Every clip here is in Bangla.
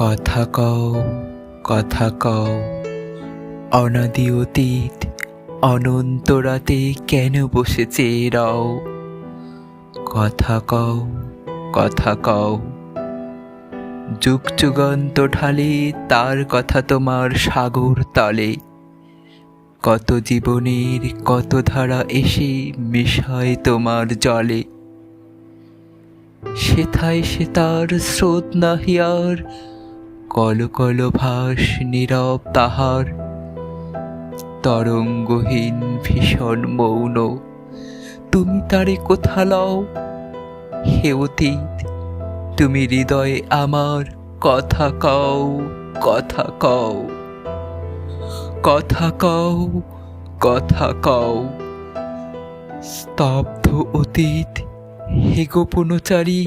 কথা কও কথা কও। অনাদি অতীত, অনন্ত রাতে কেন বসে চেয়ে রও? কথা কও কথা কও। যুগ যুগান্ত ঢালে তার কথা তোমার সাগর তলে। কত জীবনের কত ধারা এসে মিশায় তোমার জলে। সেথায় সে তার স্রোত নাহিয়ার কল কল ভাস নীরব তাহার। তরঙ্গহীন ভীষণ মৌন। তুমি তারে কোথা লও? হে অতীত, তুমি হৃদয়ে আমার কথা কও কথা কও। কথা কও কথা কও। স্তব্ধ অতীত, হে গোপনচারী,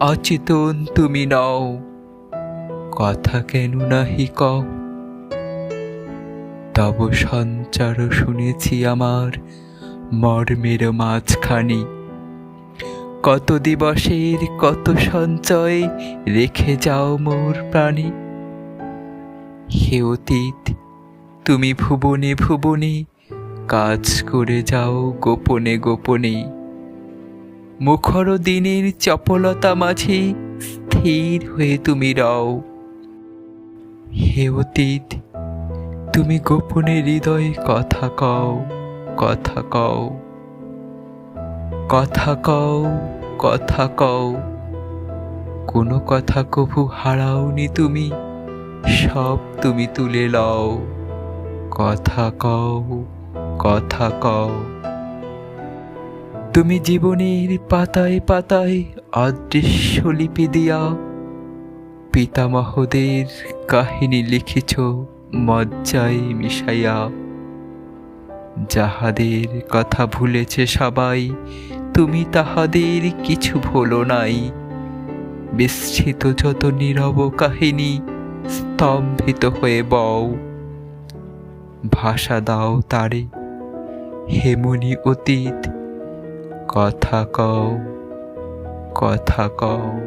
অচেতন তুমি নও। কথা কেন নাহি কও? তব সঞ্চার শুনেছি আমার মর্মের মাঝখানি। কত দিবসের কত সঞ্চয় রেখে যাও মোর প্রাণী। হে অতীত, তুমি ভুবনে ভুবনে কাজ করে যাও গোপনে গোপনে। মুখর দিনের চপলতা মাঝে স্থির হয়ে তুমি রও। হে অতীত, তুমি গোপনে হৃদয়ে কথা কও কথা কও। কথা কও কথা কও। কোনো কথা কভু হারাওনি তুমি, সব তুমি তুলে লও। কথা কও কথা কও। তুমি জীবনের পাতায় পাতায় অদৃশ্য লিপি দিয়া পিতামহদের কাহিনী লিখিছ, মজ্জায় মিশাইয়া। যাহাদের কথা ভুলেছে সবাই, তুমি তাহাদের কিছু ভুলো নাই। বিস্তৃত যত নীরব কাহিনী স্তম্ভিত হয়ে বও। ভাষা দাও তারে, হেমনি অতীত, কথা কও কথা কও।